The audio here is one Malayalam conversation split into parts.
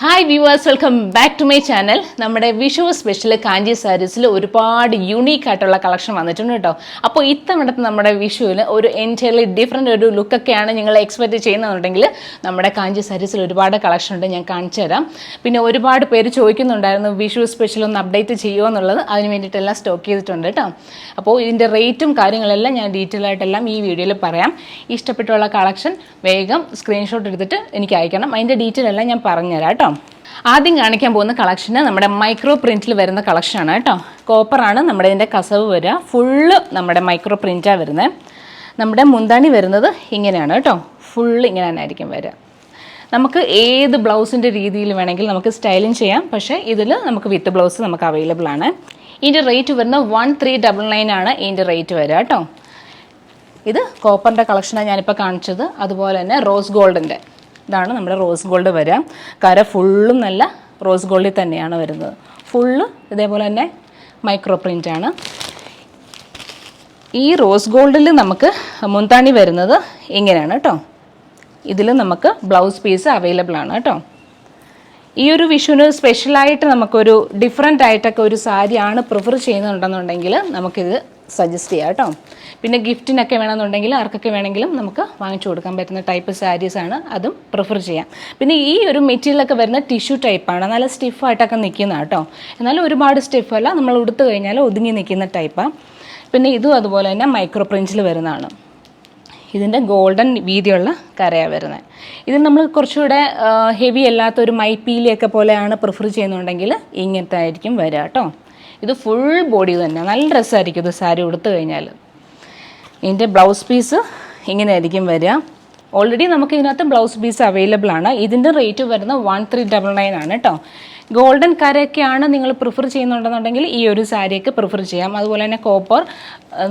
Hi viewers welcome back to my channel നമ്മുടെ വിഷു സ്പെഷ്യൽ കാഞ്ചി സാരീസിൽ ഒരുപാട് യുണീക്ക് ആയിട്ടുള്ള കളക്ഷൻ വന്നിട്ടുണ്ട് കേട്ടോ. അപ്പോൾ ഇത്തവണത്തെ നമ്മുടെ വിഷുവിൽ ഒരു എന്റയർലി ഡിഫറെന്റ് ഒരു ലുക്കൊക്കെയാണ് നിങ്ങൾ എക്സ്പെക്ട് ചെയ്യുന്നുണ്ടെങ്കിൽ നമ്മുടെ കാഞ്ചി സാരീസിൽ ഒരുപാട് കളക്ഷൻ ഉണ്ട്. ഞാൻ കാണിച്ചു തരാം. പിന്നെ ഒരുപാട് പേര് ചോദിക്കുന്നുണ്ടായിരുന്നു വിഷു സ്പെഷ്യൽ ഒന്ന് അപ്ഡേറ്റ് ചെയ്യുമോ എന്നുള്ളത്. അതിന് വേണ്ടിയിട്ടെല്ലാം സ്റ്റോക്ക് ചെയ്തിട്ടുണ്ട് കേട്ടോ. അപ്പോൾ ഇതിന്റെ റേറ്റും കാര്യങ്ങളെല്ലാം ഞാൻ ഡീറ്റെയിൽ ആയിട്ടെല്ലാം ഈ വീഡിയോയിൽ പറയാം. ഇഷ്ടപ്പെട്ടുള്ള കളക്ഷൻ വേഗം സ്ക്രീൻഷോട്ട് എടുത്തിട്ട് എനിക്ക് അയക്കണം. അതിന്റെ ഡീറ്റെയിൽ എല്ലാം ഞാൻ പറഞ്ഞുതരാം കേട്ടോ. ആദ്യം കാണിക്കാൻ പോകുന്ന കളക്ഷന് നമ്മുടെ മൈക്രോ പ്രിന്റിൽ വരുന്ന കളക്ഷനാണ് കേട്ടോ. കോപ്പറാണ് നമ്മുടെ ഇതിന്റെ കസവ് വരിക. ഫുള്ള് നമ്മുടെ മൈക്രോ പ്രിന്റാണ് വരുന്നത് നമ്മുടെ മുന്താണി വരുന്നത് ഇങ്ങനെയാണ് കേട്ടോ. ഫുള്ള് ഇങ്ങനെ തന്നെ ആയിരിക്കും വരിക. നമുക്ക് ഏത് ബ്ലൗസിന്റെ രീതിയിൽ വേണമെങ്കിൽ നമുക്ക് സ്റ്റൈലിങ് ചെയ്യാം. പക്ഷേ ഇതിൽ നമുക്ക് വിത്ത് ബ്ലൗസ് നമുക്ക് അവൈലബിൾ ആണ്. ഇതിന്റെ റേറ്റ് വരുന്നത് വൺ ത്രീ ഡബിൾ നയൻ ആണ് ഇതിന്റെ റേറ്റ് വരിക കേട്ടോ. ഇത് കോപ്പറിന്റെ കളക്ഷനാണ് ഞാനിപ്പോൾ കാണിച്ചത്. അതുപോലെ തന്നെ റോസ് ഗോൾഡിന്റെ ഇതാണ് നമ്മുടെ റോസ് ഗോൾഡ് വരിക കര ഫുള്ളും നല്ല റോസ് ഗോൾഡിൽ തന്നെയാണ് വരുന്നത്. ഫുള്ള് ഇതേപോലെ തന്നെ മൈക്രോ പ്രിന്റ് ആണ്. ഈ റോസ് ഗോൾഡിൽ നമുക്ക് മുന്താണി വരുന്നത് ഇങ്ങനെയാണ് കേട്ടോ. ഇതിൽ നമുക്ക് ബ്ലൗസ് പീസ് അവൈലബിൾ ആണ് കേട്ടോ. ഈ ഒരു വിഷുവിന് സ്പെഷ്യലായിട്ട് നമുക്കൊരു ഡിഫറെന്റ് ആയിട്ടൊക്കെ ഒരു സാരിയാണ് പ്രിഫർ ചെയ്യുന്നുണ്ടെന്നുണ്ടെങ്കിൽ നമുക്കിത് സജസ്റ്റ് ചെയ്യാം കേട്ടോ. പിന്നെ ഗിഫ്റ്റിനൊക്കെ വേണമെന്നുണ്ടെങ്കിൽ ആർക്കൊക്കെ വേണമെങ്കിലും നമുക്ക് വാങ്ങിച്ചു കൊടുക്കാൻ പറ്റുന്ന ടൈപ്പ് സാരീസാണ് അതും പ്രിഫർ ചെയ്യാം. പിന്നെ ഈ ഒരു മെറ്റീരിയലൊക്കെ വരുന്ന ടിഷ്യൂ ടൈപ്പാണ് നല്ല സ്റ്റിഫായിട്ടൊക്കെ നിൽക്കുന്ന കേട്ടോ. എന്നാലും ഒരുപാട് സ്റ്റിഫല്ല നമ്മൾ ഉടുത്തു കഴിഞ്ഞാൽ ഒതുങ്ങി നിൽക്കുന്ന ടൈപ്പാണ് പിന്നെ ഇതും അതുപോലെ തന്നെ മൈക്രോ പ്രിന്റിൽ വരുന്നതാണ്. ഇതിന്റെ ഗോൾഡൻ വീതിയുള്ള കരയാണ് വരുന്നത്. ഇത് നമ്മൾ കുറച്ചുകൂടെ ഹെവി അല്ലാത്ത ഒരു മൈപ്പീലിയൊക്കെ പോലെയാണ് പ്രിഫർ ചെയ്യുന്നുണ്ടെങ്കിൽ ഇങ്ങനത്തെ ആയിരിക്കും വരിക കേട്ടോ. ഇത് ഫുൾ ബോഡി തന്നെ. നല്ല ഡ്രസ്സായിരിക്കും ഇത് സാരി ഉടുത്തു കഴിഞ്ഞാൽ. ഇതിന്റെ ബ്ലൗസ് പീസ് ഇങ്ങനെ ആയിരിക്കും വരിക. ഓൾറെഡി നമുക്ക് ഇതിനകത്ത് ബ്ലൗസ് പീസ് അവൈലബിൾ ആണ്. ഇതിന്റെ റേറ്റ് വരുന്നത് വൺ ത്രീ ഡബിൾ നയൻ ആണ് കേട്ടോ ഗോൾഡൻ കരയൊക്കെയാണ് നിങ്ങൾ പ്രിഫർ ചെയ്യുന്നുണ്ടെന്നുണ്ടെങ്കിൽ ഈ ഒരു സാരിയൊക്കെ പ്രിഫർ ചെയ്യാം. അതുപോലെ തന്നെ കോപ്പർ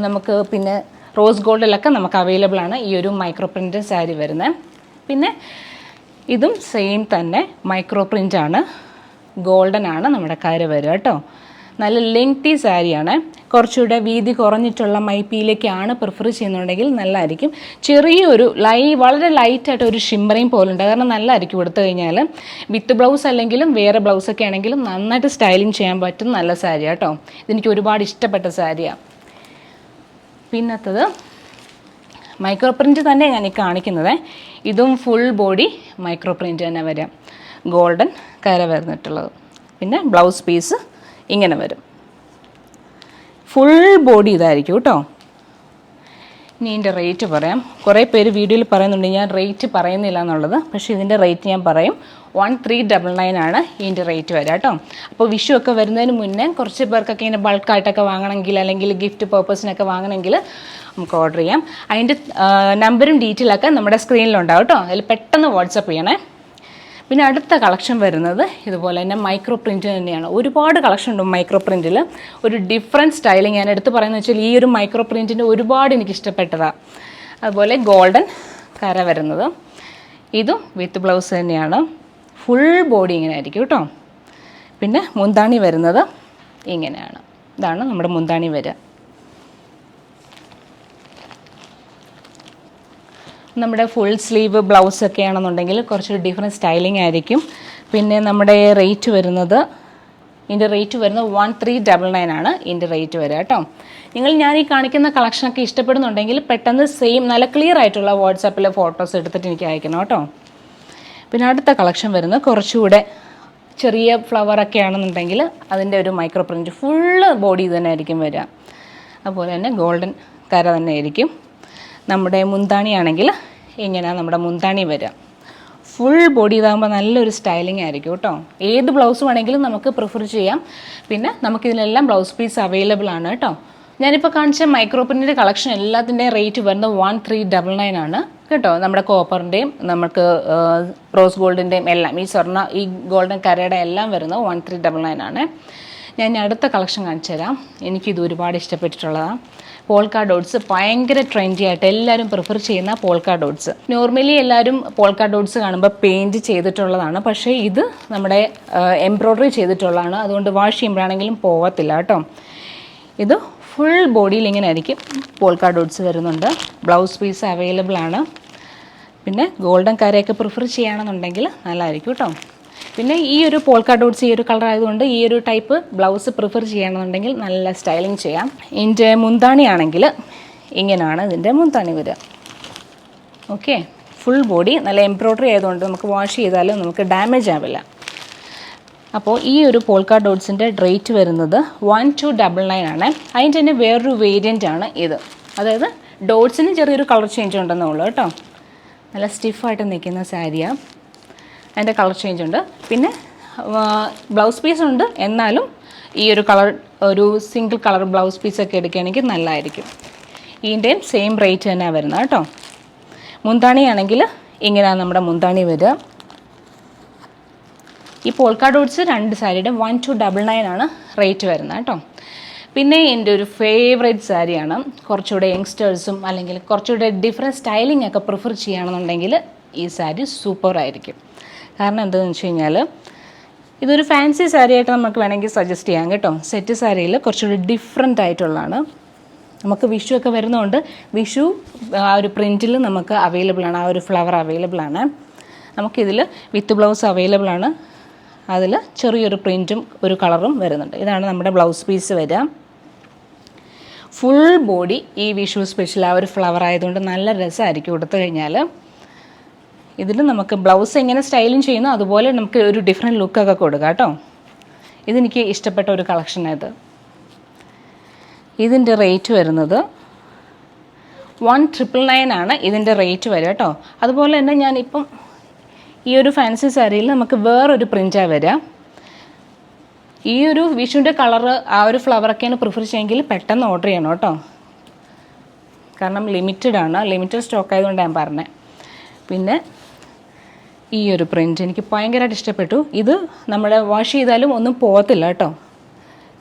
നമുക്ക് പിന്നെ റോസ് ഗോൾഡിലൊക്കെ നമുക്ക് അവൈലബിൾ ആണ് ഈ ഒരു മൈക്രോ പ്രിന്റ് സാരി വരുന്നത് പിന്നെ ഇതും സെയിം തന്നെ മൈക്രോ പ്രിന്റ് ആണ്. ഗോൾഡൻ ആണ് നമ്മുടെ കര വരിക കേട്ടോ നല്ല ലെങ്തി സാരിയാണ് കുറച്ചുകൂടെ വീതി കുറഞ്ഞിട്ടുള്ള മൈപ്പിയിലേക്കാണ് പ്രിഫർ ചെയ്യുന്നുണ്ടെങ്കിൽ നല്ലതായിരിക്കും ചെറിയൊരു ലൈ വളരെ ലൈറ്റായിട്ട് ഒരു ഷിമ്മറിങ് പോലുണ്ട്. കാരണം നല്ലതായിരിക്കും എടുത്തു കഴിഞ്ഞാൽ വിത്ത് ബ്ലൗസ് അല്ലെങ്കിലും വേറെ ബ്ലൗസൊക്കെ ആണെങ്കിലും നന്നായിട്ട് സ്റ്റൈലിങ് ചെയ്യാൻ പറ്റും നല്ല സാരിയാണ് കേട്ടോ ഇതെനിക്ക് ഒരുപാട് ഇഷ്ടപ്പെട്ട സാരിയാണ് പിന്നത്തത് മൈക്രോ പ്രിന്റ് തന്നെ ഞാൻ ഈ കാണിക്കുന്നത്. ഇതും ഫുൾ ബോഡി മൈക്രോ പ്രിന്റ് തന്നെ വരാം. ഗോൾഡൻ കര വരുന്നിട്ടുള്ളത്. പിന്നെ ബ്ലൗസ് പീസ് ഇങ്ങനെ വരും. ഫുൾ ബോഡി ഇതായിരിക്കും കേട്ടോ. ഇനി ഇതിന്റെ റേറ്റ് പറയാം. കുറേ പേര് വീഡിയോയിൽ പറയുന്നുണ്ട് ഞാൻ റേറ്റ് പറയുന്നില്ല എന്നുള്ളത്. പക്ഷേ ഇതിന്റെ റേറ്റ് ഞാൻ പറയും. വൺ ത്രീ ഡബിൾ നയൻ ആണ് ഇതിന്റെ റേറ്റ് വരിക കേട്ടോ. അപ്പോൾ വിഷു ഒക്കെ വരുന്നതിന് മുന്നേ കുറച്ച് പേർക്കൊക്കെ ഇങ്ങനെ ബൾക്കായിട്ടൊക്കെ വാങ്ങണമെങ്കിൽ അല്ലെങ്കിൽ ഗിഫ്റ്റ് പേർപ്പസിനൊക്കെ വാങ്ങണമെങ്കിൽ നമുക്ക് ഓർഡർ ചെയ്യാം. അതിന്റെ നമ്പറും ഡീറ്റെയിലൊക്കെ നമ്മുടെ സ്ക്രീനിലുണ്ടാവും കേട്ടോ. അതിൽ പെട്ടെന്ന് വാട്സപ്പ് ചെയ്യണേ. പിന്നെ അടുത്ത കളക്ഷൻ വരുന്നത് ഇതുപോലെ തന്നെ മൈക്രോ പ്രിന്റ് തന്നെയാണ്. ഒരുപാട് കളക്ഷൻ ഉണ്ട് മൈക്രോ പ്രിന്റിൽ ഒരു ഡിഫറെന്റ് സ്റ്റൈലിങ് ഞാൻ എടുത്ത് പറയുന്നത് വെച്ചാൽ ഈ ഒരു മൈക്രോ പ്രിന്റിന്റെ ഒരുപാട് എനിക്ക് ഇഷ്ടപ്പെട്ടതാണ് അതുപോലെ ഗോൾഡൻ കര വരുന്നത്. ഇതും വിത്ത് ബ്ലൗസ് തന്നെയാണ്. ഫുൾ ബോഡി ഇങ്ങനെ ആയിരിക്കും കേട്ടോ. പിന്നെ മുന്താണി വരുന്നത് ഇങ്ങനെയാണ്. ഇതാണ് നമ്മുടെ മുന്താണി വരിക നമ്മുടെ ഫുൾ സ്ലീവ് ബ്ലൗസ് ഒക്കെ ആണെന്നുണ്ടെങ്കിൽ കുറച്ച് ഡിഫറെന്റ് സ്റ്റൈലിംഗ് ആയിരിക്കും. പിന്നെ നമ്മുടെ റേറ്റ് വരുന്നത് ഇതിന്റെ റേറ്റ് വരുന്നത് വൺ ത്രീ ഡബിൾ നയൻ ആണ് ഇതിന്റെ റേറ്റ് വരിക കേട്ടോ. നിങ്ങൾ ഞാൻ ഈ കാണിക്കുന്ന കളക്ഷനൊക്കെ ഇഷ്ടപ്പെടുന്നുണ്ടെങ്കിൽ പെട്ടെന്ന് സെയിം നല്ല ക്ലിയർ ആയിട്ടുള്ള വാട്സാപ്പിലെ ഫോട്ടോസ് എടുത്തിട്ട് എനിക്ക് അയക്കണം കേട്ടോ. പിന്നെ അടുത്ത കളക്ഷൻ വരുന്നത് കുറച്ചുകൂടെ ചെറിയ ഫ്ലവറൊക്കെ ആണെന്നുണ്ടെങ്കിൽ അതിന്റെ ഒരു മൈക്രോ പ്രിന്റ് ഫുള്ള് ബോഡി തന്നെ ആയിരിക്കും വരിക. അതുപോലെ തന്നെ ഗോൾഡൻ കര തന്നെ ആയിരിക്കും. നമ്മുടെ മുന്താണിയാണെങ്കിൽ ഇങ്ങനെയാണ് നമ്മുടെ മുന്താണി വരിക. ഫുൾ ബോഡി ഇതാകുമ്പോൾ നല്ലൊരു സ്റ്റൈലിംഗ് ആയിരിക്കും കേട്ടോ. ഏത് ബ്ലൗസ് വേണമെങ്കിലും നമുക്ക് പ്രിഫർ ചെയ്യാം. പിന്നെ നമുക്കിതിലെല്ലാം ബ്ലൗസ് പീസ് അവൈലബിൾ ആണ് കേട്ടോ. ഞാനിപ്പോൾ കാണിച്ച മൈക്രോ പ്രിന്റിന്റെ കളക്ഷൻ എല്ലാത്തിന്റെയും റേറ്റ് വരുന്നത് വൺ ത്രീ ഡബിൾ നയൻ ആണ് കേട്ടോ. നമ്മുടെ കോപ്പറിന്റെയും നമുക്ക് റോസ് ഗോൾഡിന്റെയും എല്ലാം. ഈ സ്വർണ ഈ ഗോൾഡൻ കരയുടെ എല്ലാം വരുന്നത് വൺ ത്രീ ഡബിൾ നയൻ ആണ്. ഞാൻ അടുത്ത കളക്ഷൻ കാണിച്ചു തരാം എനിക്കിത് ഒരുപാട് ഇഷ്ടപ്പെട്ടിട്ടുള്ളതാണ് പോൾക്കാ ഡോട്ട്സ് ഭയങ്കര ട്രെൻഡി ആയിട്ട് എല്ലാവരും പ്രിഫർ ചെയ്യുന്ന പോൾക്കാ ഡോട്ട്സ് നോർമലി എല്ലാവരും പോൾക്കാ ഡോട്ട്സ് കാണുമ്പോൾ പെയിന്റ് ചെയ്തിട്ടുള്ളതാണ്. പക്ഷേ ഇത് നമ്മുടെ എംബ്രോയ്ഡറി ചെയ്തിട്ടുള്ളതാണ്. അതുകൊണ്ട് വാഷ് ചെയ്യുമ്പോഴാണെങ്കിലും പോവത്തില്ല കേട്ടോ. ഇത് ഫുൾ ബോഡിയിൽ ഇങ്ങനെ ആയിരിക്കും പോൾക്കാ ഡോട്ട്സ് വരുന്നുണ്ട്. ബ്ലൗസ് പീസ് അവൈലബിൾ ആണ്. പിന്നെ ഗോൾഡൻ കരയൊക്കെ പ്രിഫർ ചെയ്യുകയാണെന്നുണ്ടെങ്കിൽ നല്ലതായിരിക്കും കേട്ടോ. പിന്നെ ഈ ഒരു പോൾക്കാ ഡോട്ട്സ് ഈ ഒരു കളർ ആയതുകൊണ്ട് ഈ ഒരു ടൈപ്പ് ബ്ലൗസ് പ്രിഫർ ചെയ്യണമെന്നുണ്ടെങ്കിൽ നല്ല സ്റ്റൈലിംഗ് ചെയ്യാം. ഇതിന്റെ മുന്താണി ആണെങ്കിൽ ഇങ്ങനെയാണ് ഇതിന്റെ മുന്താണി വരിക. ഓക്കെ ഫുൾ ബോഡി നല്ല എംബ്രോയ്ഡറി ആയതുകൊണ്ട് നമുക്ക് വാഷ് ചെയ്താലും നമുക്ക് ഡാമേജ് ആവില്ല. അപ്പോൾ ഈ ഒരു പോൾക്കാ ഡോട്ട്സിന്റെ റേറ്റ് വരുന്നത് വൺ ടു ഡബിൾ നയൻ ആണ്. അതിന്റെ തന്നെ വേറൊരു വേരിയന്റ് ആണ് ഇത്. അതായത് ഡോട്ട്സിന് ചെറിയൊരു കളർ ചേഞ്ച് ഉണ്ടെന്നുള്ളൂ കേട്ടോ. നല്ല സ്റ്റിഫായിട്ട് നിൽക്കുന്ന സാരിയാണ് അതിന്റെ കളർ ചേഞ്ച് ഉണ്ട്. പിന്നെ ബ്ലൗസ് പീസ് ഉണ്ട്. എന്നാലും ഈ ഒരു കളർ ഒരു സിംഗിൾ കളർ ബ്ലൗസ് പീസൊക്കെ എടുക്കുകയാണെങ്കിൽ നല്ലതായിരിക്കും. ഇതിന്റെയും സെയിം റേറ്റ് തന്നെയാണ് വരുന്നത് കേട്ടോ. മുന്താണിയാണെങ്കിൽ ഇങ്ങനെയാണ് നമ്മുടെ മുന്താണി വരിക. ഈ പോൾക്കാ ഡോട്ട്സ് രണ്ട് സാരിയുടെ വൺ ടു ഡബിൾ നയൻ ആണ് റേറ്റ് വരുന്നത് കേട്ടോ. പിന്നെ എന്റെ ഒരു ഫേവറേറ്റ് സാരിയാണ് കുറച്ചുകൂടെ യങ്സ്റ്റേഴ്സും അല്ലെങ്കിൽ കുറച്ചുകൂടെ ഡിഫറെന്റ് സ്റ്റൈലിംഗ് ഒക്കെ പ്രിഫർ ചെയ്യുകയാണെന്നുണ്ടെങ്കിൽ ഈ സാരി സൂപ്പർ ആയിരിക്കും. കാരണം എന്താണെന്ന് വെച്ച് കഴിഞ്ഞാൽ ഇതൊരു ഫാൻസി സാരി ആയിട്ട് നമുക്ക് വേണമെങ്കിൽ സജസ്റ്റ് ചെയ്യാം കേട്ടോ. സെറ്റ് സാരിയിൽ കുറച്ചുകൂടി ഡിഫറെന്റ് ആയിട്ടുള്ളതാണ്. നമുക്ക് വിഷു ഒക്കെ വരുന്നതുകൊണ്ട് വിഷു ആ ഒരു പ്രിന്റിൽ നമുക്ക് അവൈലബിൾ ആണ്. ആ ഒരു ഫ്ലവർ അവൈലബിൾ ആണ്. നമുക്കിതിൽ വിത്ത് ബ്ലൗസ് അവൈലബിൾ ആണ്. അതിൽ ചെറിയൊരു പ്രിന്റും ഒരു കളറും വരുന്നുണ്ട്. ഇതാണ് നമ്മുടെ ബ്ലൗസ് പീസ് വരിക. ഫുൾ ബോഡി ഈ വിഷു സ്പെഷ്യൽ ആ ഒരു ഫ്ലവർ ആയതുകൊണ്ട് നല്ല രസമായിരിക്കും കൊടുത്തു കഴിഞ്ഞാൽ ഇതിൽ നമുക്ക് ബ്ലൗസ് എങ്ങനെ സ്റ്റൈലിങ് ചെയ്യുന്നു അതുപോലെ നമുക്ക് ഒരു ഡിഫറെന്റ് ലുക്കൊക്കെ കൊടുക്കാം കേട്ടോ. ഇതെനിക്ക് ഇഷ്ടപ്പെട്ട ഒരു കളക്ഷനായത് ഇതിന്റെ റേറ്റ് വരുന്നത് വൺ ട്രിപ്പിൾ നയൻ ആണ് ഇതിന്റെ റേറ്റ് വരിക കേട്ടോ. അതുപോലെ തന്നെ ഞാനിപ്പം ഈ ഒരു ഫാൻസി സാരിയിൽ നമുക്ക് വേറൊരു പ്രിന്റാണ് വരിക. ഈ ഒരു വിഷുവിന്റെ കളറ് ആ ഒരു ഫ്ലവറൊക്കെയാണ് പ്രിഫർ ചെയ്യുമെങ്കിൽ പെട്ടെന്ന് ഓർഡർ ചെയ്യണം കേട്ടോ. കാരണം ലിമിറ്റഡ് ആണ് ലിമിറ്റഡ് സ്റ്റോക്ക് ആയതുകൊണ്ട് ഞാൻ പറഞ്ഞത് പിന്നെ ഈ ഒരു പ്രിന്റ് എനിക്ക് ഭയങ്കരമായിട്ട് ഇഷ്ടപ്പെട്ടു. ഇത് നമ്മൾ വാഷ് ചെയ്താലും ഒന്നും പോകത്തില്ല കേട്ടോ.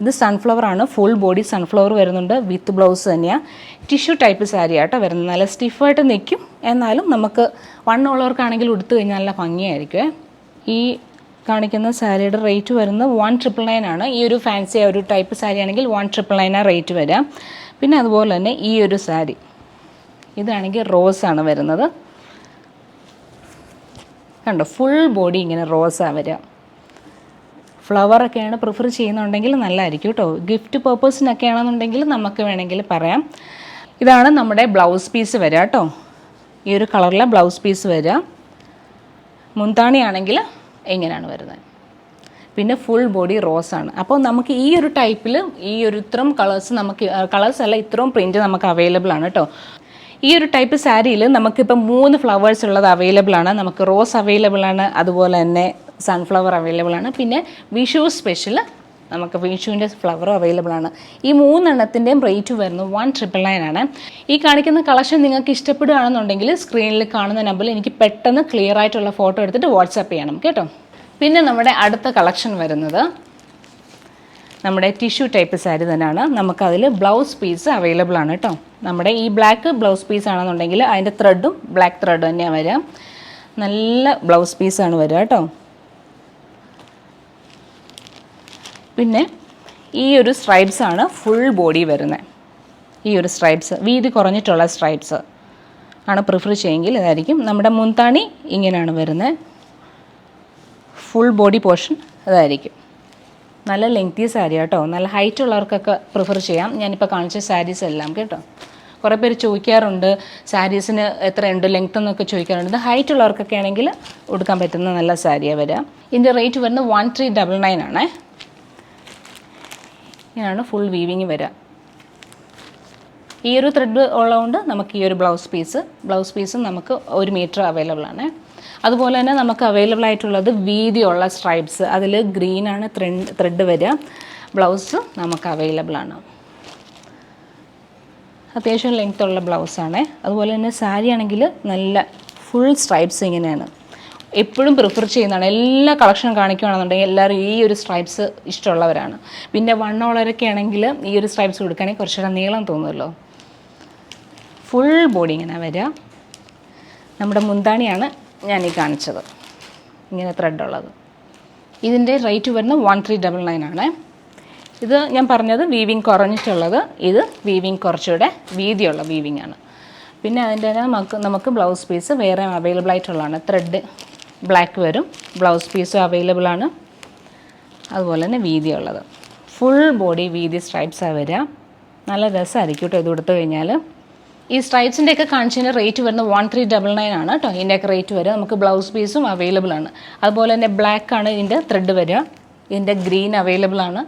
ഇത് സൺഫ്ലവർ ആണ്. ഫുൾ ബോഡി സൺഫ്ലവർ വരുന്നുണ്ട്. വിത്ത് ബ്ലൗസ് തന്നെയാണ് ടിഷ്യൂ ടൈപ്പ് സാരി ആട്ടോ വരുന്നത്. നല്ല സ്റ്റിഫായിട്ട് നിൽക്കും. എന്നാലും നമുക്ക് വണ്ണുള്ളവർക്കാണെങ്കിൽ ഉടുത്തു കഴിഞ്ഞാൽ നല്ല ഭംഗിയായിരിക്കും ഈ കാണിക്കുന്ന സാരിയുടെ റേറ്റ് വരുന്നത് വൺ ട്രിപ്പിൾ നയൻ ആണ്. ഈ ഒരു ഫാൻസി ഒരു ടൈപ്പ് സാരി ആണെങ്കിൽ വൺ ട്രിപ്പിൾ നയനാണ് റേറ്റ് വരിക പിന്നെ അതുപോലെ തന്നെ ഈ ഒരു സാരി ഇതാണെങ്കിൽ റോസ് ആണ് വരുന്നത്. കണ്ടോ ഫുൾ ബോഡി ഇങ്ങനെ റോസാണ് വരിക. ഫ്ലവറൊക്കെയാണ് പ്രിഫർ ചെയ്യുന്നുണ്ടെങ്കിൽ നല്ലതായിരിക്കും കേട്ടോ. ഗിഫ്റ്റ് പേർപ്പസിനൊക്കെ ആണെന്നുണ്ടെങ്കിൽ നമുക്ക് വേണമെങ്കിൽ പറയാം. ഇതാണ് നമ്മുടെ ബ്ലൗസ് പീസ് വരിക കേട്ടോ. ഈ ഒരു കളറിലെ ബ്ലൗസ് പീസ് വരിക. മുന്താണിയാണെങ്കിൽ എങ്ങനെയാണ് വരുന്നത്. പിന്നെ ഫുൾ ബോഡി റോസ് ആണ്. അപ്പോൾ നമുക്ക് ഈ ഒരു ടൈപ്പിൽ ഈ ഒരു ഇത്രയും കളേഴ്സ് നമുക്ക് കളേഴ്സ് അല്ല ഇത്രയും പ്രിന്റ് നമുക്ക് അവൈലബിൾ ആണ് കേട്ടോ. ഈ ഒരു ടൈപ്പ് സാരിയിൽ നമുക്കിപ്പോൾ മൂന്ന് ഫ്ലവേഴ്സ് ഉള്ളത് അവൈലബിൾ ആണ്. നമുക്ക് റോസ് അവൈലബിൾ ആണ് അതുപോലെ തന്നെ സൺഫ്ലവർ അവൈലബിൾ ആണ്. പിന്നെ വിഷു സ്പെഷ്യൽ നമുക്ക് വിഷുവിന്റെ ഫ്ലവറും അവൈലബിൾ ആണ്. ഈ മൂന്നെണ്ണത്തിന്റെയും റേറ്റ് വരുന്നു വൺ ട്രിപ്പിൾ നയൻ ആണ്. ഈ കാണിക്കുന്ന കളക്ഷൻ നിങ്ങൾക്ക് ഇഷ്ടപ്പെടുകയാണെന്നുണ്ടെങ്കിൽ സ്ക്രീനിൽ കാണുന്ന നമ്പറിൽ എനിക്ക് പെട്ടെന്ന് ക്ലിയർ ആയിട്ടുള്ള ഫോട്ടോ എടുത്തിട്ട് വാട്സാപ്പ് ചെയ്യണം കേട്ടോ. പിന്നെ നമ്മുടെ അടുത്ത കളക്ഷൻ വരുന്നത് നമ്മുടെ ടിഷ്യൂ ടൈപ്പ് സാരി തന്നെയാണ്. നമുക്കതിൽ ബ്ലൗസ് പീസ് അവൈലബിൾ ആണ് കേട്ടോ നമ്മുടെ ഈ ബ്ലാക്ക് ബ്ലൗസ് പീസ് ആണെന്നുണ്ടെങ്കിൽ അതിന്റെ ത്രെഡും ബ്ലാക്ക് ത്രെഡ് തന്നെയാണ് വരിക നല്ല ബ്ലൗസ് പീസാണ് വരിക കേട്ടോ പിന്നെ ഈ ഒരു സ്ട്രൈപ്സ് ആണ് ഫുൾ ബോഡി വരുന്നത് ഈ ഒരു സ്ട്രൈപ്സ് വീതി കുറഞ്ഞിട്ടുള്ള സ്ട്രൈപ്സ് ആണ് പ്രിഫർ ചെയ്യുമെങ്കിൽ ഇതായിരിക്കും. നമ്മുടെ മുന്താണി ഇങ്ങനെയാണ് വരുന്നത് ഫുൾ ബോഡി പോർഷൻ അതായിരിക്കും നല്ല ലെങ്തി സാരി കേട്ടോ നല്ല ഹൈറ്റ് ഉള്ളവർക്കൊക്കെ പ്രിഫർ ചെയ്യാം. ഞാനിപ്പോൾ കാണിച്ച സാരീസ് എല്ലാം കേട്ടോ. കുറേ പേര് ചോദിക്കാറുണ്ട് സാരീസിന് എത്ര ഉണ്ട് ലെങ്ത് എന്നൊക്കെ ചോദിക്കാറുണ്ട്. ഹൈറ്റ് ഉള്ളവർക്കൊക്കെ ആണെങ്കിൽ ഉടുക്കാൻ പറ്റുന്ന നല്ല സാരിയാണ് വരിക. ഇതിന്റെ റേറ്റ് വരുന്നത് വൺ ത്രീ ഡബിൾ നയൻ ആണേ. ഇങ്ങനെയാണ് ഫുൾ വീവിങ് വരിക. ഈ ഒരു ത്രെഡ് ഉള്ളതുകൊണ്ട് നമുക്ക് ഈ ഒരു ബ്ലൗസ് പീസ് ബ്ലൗസ് പീസും നമുക്ക് ഒരു മീറ്റർ അവൈലബിൾ ആണ്. അതുപോലെ തന്നെ നമുക്ക് അവൈലബിൾ ആയിട്ടുള്ളത് വീതിയുള്ള സ്ട്രൈപ്സ് അതിൽ ഗ്രീനാണ് ത്രെഡ് ത്രെഡ് വരിക. ബ്ലൗസ് നമുക്ക് അവൈലബിൾ ആണ്. അത്യാവശ്യം ലെങ്ത് ഉള്ള ബ്ലൗസാണ് അതുപോലെ തന്നെ സാരി ആണെങ്കിൽ നല്ല ഫുൾ സ്ട്രൈപ്സ് ഇങ്ങനെയാണ്. എപ്പോഴും പ്രിഫർ ചെയ്യുന്നതാണ്. എല്ലാ കളക്ഷനും കാണിക്കുകയാണെന്നുണ്ടെങ്കിൽ എല്ലാവരും ഈ ഒരു സ്ട്രൈപ്സ് ഇഷ്ടമുള്ളവരാണ്. പിന്നെ വണ്ണമുള്ളവരൊക്കെ ആണെങ്കിൽ ഈ ഒരു സ്ട്രൈപ്സ് കൊടുക്കുകയാണെങ്കിൽ കുറച്ചുകൂടെ നീളം തോന്നുമല്ലോ. ഫുൾ ബോഡി ഇങ്ങനെ വരിക. നമ്മുടെ മുന്താണിയാണ് ഞാൻ ഈ കാണിച്ചത്. ഇങ്ങനെ ത്രെഡ് ഉള്ളത്. ഇതിന്റെ റേറ്റ് വരുന്നത് വൺ ത്രീ ഡബിൾ നയൻ ആണ്. ഇത് ഞാൻ പറഞ്ഞത് വീവിങ് കുറഞ്ഞിട്ടുള്ളത് ഇത് വീവിങ് കുറച്ചുകൂടെ വീതിയുള്ള വീവിങ് ആണ്. പിന്നെ അതിന്റെ നമുക്ക് നമുക്ക് ബ്ലൗസ് പീസ് വേറെ അവൈലബിൾ ആയിട്ടുള്ളതാണ്. ത്രെഡ് ബ്ലാക്ക് വരും. ബ്ലൗസ് പീസും അവൈലബിൾ ആണ്. അതുപോലെ തന്നെ വീതിയുള്ളത്. ഫുൾ ബോഡി വീതി സ്ട്രൈപ്സാണ് വരിക. നല്ല രസമായിരിക്കും കേട്ടോ ഇത് കൊടുത്തു കഴിഞ്ഞാൽ ഈ സ്ട്രൈപ്സിന്റെ ഒക്കെ കാണിച്ചതിന് റേറ്റ് വരുന്നത് വൺ ത്രീ ഡബിൾ നയൻ ആണ് കേട്ടോ ഇതിന്റെയൊക്കെ റേറ്റ് വരിക. നമുക്ക് ബ്ലൗസ് പീസും അവൈലബിൾ ആണ്. അതുപോലെ തന്നെ ബ്ലാക്ക് ആണ് ഇതിന്റെ ത്രെഡ് വരിക. ഇതിന്റെ ഗ്രീൻ അവൈലബിൾ ആണ്.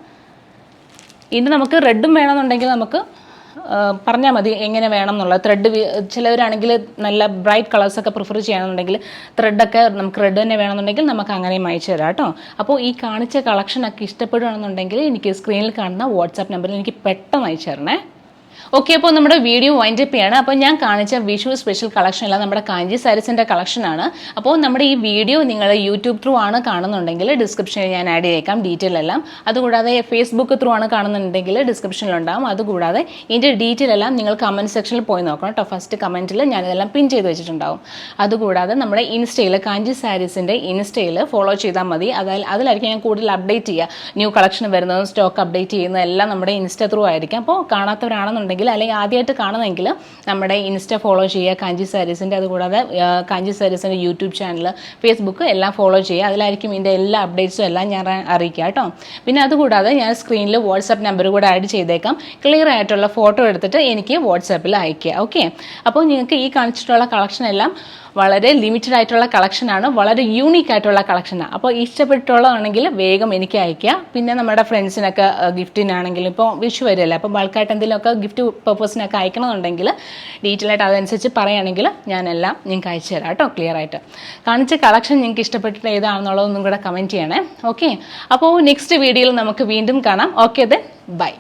ഇതിന് നമുക്ക് റെഡും വേണമെന്നുണ്ടെങ്കിൽ നമുക്ക് പറഞ്ഞാൽ മതി എങ്ങനെ വേണം എന്നുള്ളത്. ത്രെഡ് ചിലവരാണെങ്കിൽ നല്ല ബ്രൈറ്റ് കളേഴ്സൊക്കെ പ്രിഫർ ചെയ്യണമെന്നുണ്ടെങ്കിൽ ത്രെഡൊക്കെ നമുക്ക് റെഡ് തന്നെ വേണമെന്നുണ്ടെങ്കിൽ നമുക്ക് അങ്ങനെയും അയച്ചു തരാം കേട്ടോ അപ്പോൾ ഈ കാണിച്ച കളക്ഷനൊക്കെ ഇഷ്ടപ്പെടുകയാണെന്നുണ്ടെങ്കിൽ എനിക്ക് സ്ക്രീനിൽ കാണുന്ന വാട്സാപ്പ് നമ്പറിൽ എനിക്ക് പെട്ടെന്ന് അയച്ചു തരണേ. ഓക്കെ അപ്പോൾ നമ്മുടെ വീഡിയോ വൈൻഡ് അപ്പ് ചെയ്യാണ്. അപ്പോൾ ഞാൻ കാണിച്ച വിഷു സ്പെഷ്യൽ കളക്ഷൻ അല്ല നമ്മുടെ കാഞ്ചി സാരീസിന്റെ കളക്ഷനാണ് അപ്പോൾ നമ്മുടെ ഈ വീഡിയോ നിങ്ങൾ യൂട്യൂബ് ത്രൂ ആണ് കാണുന്നുണ്ടെങ്കിൽ ഡിസ്ക്രിപ്ഷനിൽ ഞാൻ ആഡ് ചെയ്തേക്കാം ഡീറ്റെയിൽ എല്ലാം. അതുകൂടാതെ ഫേസ്ബുക്ക് ത്രൂ ആണ് കാണുന്നുണ്ടെങ്കിൽ ഡിസ്ക്രിപ്ഷനിൽ ഡിസ്ക്രിപ്ഷനിലുണ്ടാകും അതുകൂടാതെ ഇതിന്റെ ഡീറ്റെയിൽ എല്ലാം നിങ്ങൾ കമന്റ് സെക്ഷനിൽ പോയി നോക്കണം കേട്ടോ ഫസ്റ്റ് കമന്റിൽ ഞാനിതെല്ലാം പിൻ ചെയ്ത് വെച്ചിട്ടുണ്ടാവും. അതുകൂടാതെ നമ്മുടെ ഇൻസ്റ്റയിൽ കാഞ്ചി സാരീസിന്റെ ഇൻസ്റ്റയിൽ ഫോളോ ചെയ്താൽ മതി. അതായത് അതിലായിരിക്കും ഞാൻ കൂടുതൽ അപ്ഡേറ്റ് ചെയ്യുക. ന്യൂ കളക്ഷൻ വരുന്നതും സ്റ്റോക്ക് അപ്ഡേറ്റ് ചെയ്യുന്നതും എല്ലാം നമ്മുടെ ഇൻസ്റ്റ ത്രൂ ആയിരിക്കും. അപ്പോൾ കാണാത്തവരാണെന്നുണ്ടെങ്കിൽ അല്ലെങ്കിൽ ആദ്യമായിട്ട് കാണുന്നെങ്കിൽ നമ്മുടെ ഇൻസ്റ്റ ഫോളോ ചെയ്യുക കാഞ്ചി സാരീസിന്റെ അതുകൂടാതെ കാഞ്ചി സാരീസിന്റെ യൂട്യൂബ് ചാനൽ ഫേസ്ബുക്ക് എല്ലാം ഫോളോ ചെയ്യുക. അതിലായിരിക്കും ഇതിന്റെ എല്ലാ അപ്ഡേറ്റ്സും എല്ലാം ഞാൻ അറിയിക്കുക കേട്ടോ. പിന്നെ അതുകൂടാതെ ഞാൻ സ്ക്രീനിൽ വാട്സാപ്പ് നമ്പർ കൂടെ ആഡ് ചെയ്തേക്കാം. ക്ലിയർ ആയിട്ടുള്ള ഫോട്ടോ എടുത്തിട്ട് എനിക്ക് വാട്സാപ്പിൽ അയക്കുക ഓക്കെ അപ്പോൾ നിങ്ങൾക്ക് ഈ കാണിച്ചിട്ടുള്ള കളക്ഷൻ എല്ലാം വളരെ ലിമിറ്റഡ് ആയിട്ടുള്ള കളക്ഷനാണ് വളരെ യൂണീക്ക് ആയിട്ടുള്ള കളക്ഷനാണ് അപ്പോൾ ഇഷ്ടപ്പെട്ടുള്ളതാണെങ്കിൽ വേഗം എനിക്ക് അയക്കുക പിന്നെ നമ്മുടെ ഫ്രണ്ട്സിനൊക്കെ ഗിഫ്റ്റിനാണെങ്കിലും ഇപ്പോൾ വിഷു വരുമല്ലേ അപ്പോൾ ബൾക്കായിട്ട് എന്തെങ്കിലുമൊക്കെ ഗിഫ്റ്റ് പെർപ്പസിനൊക്കെ അയക്കണമെന്നുണ്ടെങ്കിൽ ഡീറ്റെയിൽ ആയിട്ട് അതനുസരിച്ച് പറയുകയാണെങ്കിൽ ഞാനെല്ലാം നിങ്ങൾക്ക് അയച്ചു തരാം കേട്ടോ ക്ലിയർ ആയിട്ട്. കാണിച്ച കളക്ഷൻ നിങ്ങൾക്ക് ഇഷ്ടപ്പെട്ടിട്ട് ഏതാണെന്നുള്ളതൊന്നും കൂടെ കമന്റ് ചെയ്യണേ. ഓക്കെ അപ്പോൾ നെക്സ്റ്റ് വീഡിയോയിൽ നമുക്ക് വീണ്ടും കാണാം. Okay then bye